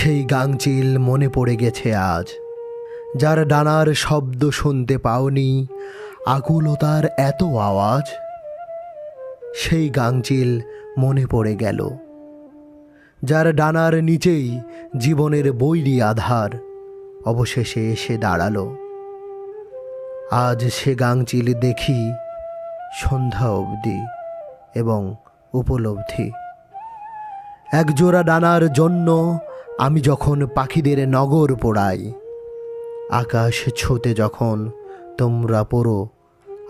সেই গাংচিল মনে পড়ে গেছে আজ। যার ডানার শব্দ শুনতে পাওনি, আকুলতার এত আওয়াজ? সেই গাংচিল মনে পড়ে গেল। যার ডানার নিচেই জীবনের বৈরী আধার, অবশেষে এসে দাঁড়াল। আজ সে গাংচিল দেখি সন্ধ্যা অবধি এবং উপলব্ধি। একজোড়া ডানার জন্য আমি যখন পাখিদের নগর পোড়াই, আকাশ ছুতে যখন তোমরা পড়ো,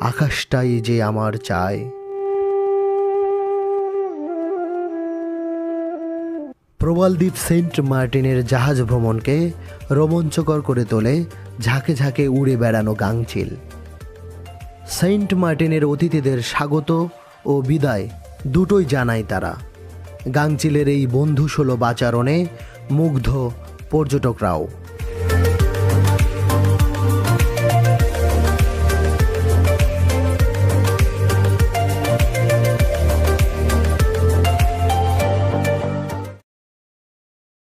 আকাশটাই যে আমার চায় প্রবালদ্বীপ সেন্ট মার্টিনের জাহাজ ভ্রমণকে রোমাঞ্চকর করে তোলে ঝাঁকে ঝাঁকে উড়ে বেড়ানো গাংচিল সেন্ট মার্টিনের অতিথিদের স্বাগত ও বিদায় দুটোই জানায় তারা। গাংচিলের এই বন্ধুসুলভ আচরণে মুগ্ধ পর্যটকরাও।